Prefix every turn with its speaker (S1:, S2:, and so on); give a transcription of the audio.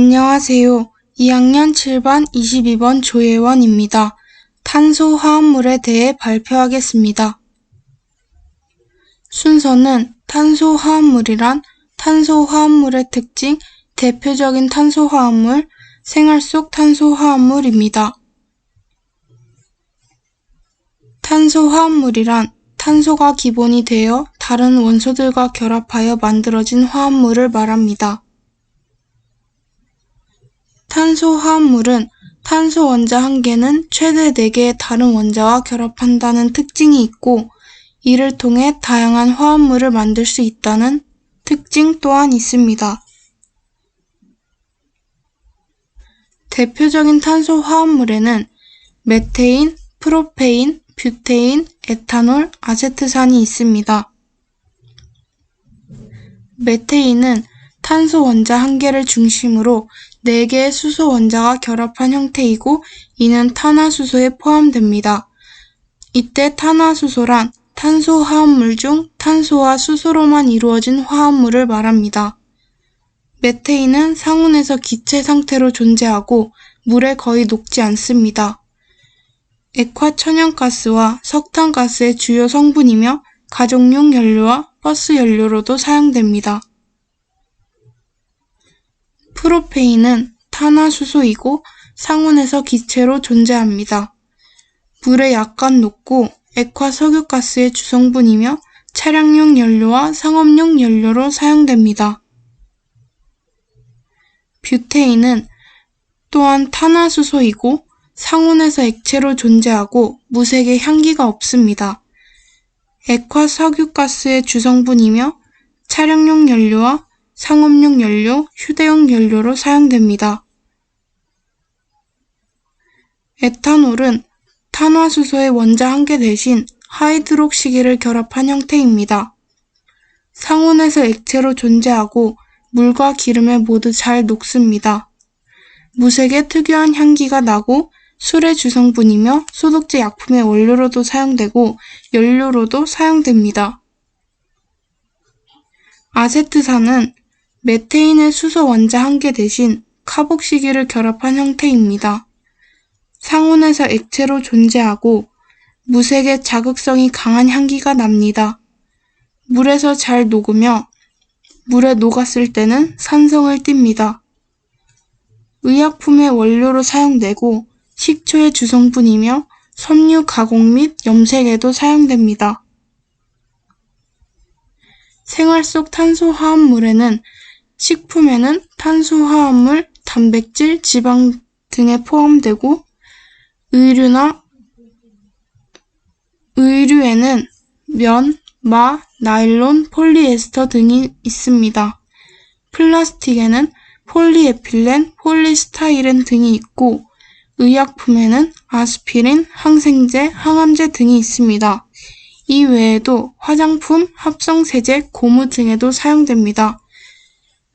S1: 안녕하세요. 2학년 7반 22번 조예원입니다. 탄소 화합물에 대해 발표하겠습니다. 순서는 탄소 화합물이란 탄소 화합물의 특징, 대표적인 탄소 화합물, 생활 속 탄소 화합물입니다. 탄소 화합물이란 탄소가 기본이 되어 다른 원소들과 결합하여 만들어진 화합물을 말합니다. 탄소 화합물은 탄소 원자 한 개는 최대 4개의 다른 원자와 결합한다는 특징이 있고 이를 통해 다양한 화합물을 만들 수 있다는 특징 또한 있습니다. 대표적인 탄소 화합물에는 메테인, 프로페인, 뷰테인, 에탄올, 아세트산이 있습니다. 메테인은 탄소 원자 한 개를 중심으로 4개의 수소 원자가 결합한 형태이고 이는 탄화수소에 포함됩니다. 이때 탄화수소란 탄소 화합물 중 탄소와 수소로만 이루어진 화합물을 말합니다. 메테인은 상온에서 기체 상태로 존재하고 물에 거의 녹지 않습니다. 액화 천연가스와 석탄가스의 주요 성분이며 가정용 연료와 버스 연료로도 사용됩니다. 프로페인은 탄화수소이고 상온에서 기체로 존재합니다. 물에 약간 녹고 액화 석유가스의 주성분이며 차량용 연료와 상업용 연료로 사용됩니다. 뷰테인은 또한 탄화수소이고 상온에서 액체로 존재하고 무색의 향기가 없습니다. 액화 석유가스의 주성분이며 차량용 연료와 상업용 연료, 휴대용 연료로 사용됩니다. 에탄올은 탄화수소의 원자 한 개 대신 하이드록시기를 결합한 형태입니다. 상온에서 액체로 존재하고 물과 기름에 모두 잘 녹습니다. 무색의 특유한 향기가 나고 술의 주성분이며 소독제 약품의 원료로도 사용되고 연료로도 사용됩니다. 아세트산은 메테인의 수소 원자 한 개 대신 카복시기를 결합한 형태입니다. 상온에서 액체로 존재하고 무색의 자극성이 강한 향기가 납니다. 물에서 잘 녹으며 물에 녹았을 때는 산성을 띱니다. 의약품의 원료로 사용되고 식초의 주성분이며 섬유 가공 및 염색에도 사용됩니다. 생활 속 탄소 화합물에는 식품에는 탄소화합물, 단백질, 지방 등에 포함되고 의류나 의류에는 면, 마, 나일론, 폴리에스터 등이 있습니다. 플라스틱에는 폴리에필렌, 폴리스타이렌 등이 있고 의약품에는 아스피린, 항생제, 항암제 등이 있습니다. 이 외에도 화장품, 합성세제, 고무 등에도 사용됩니다.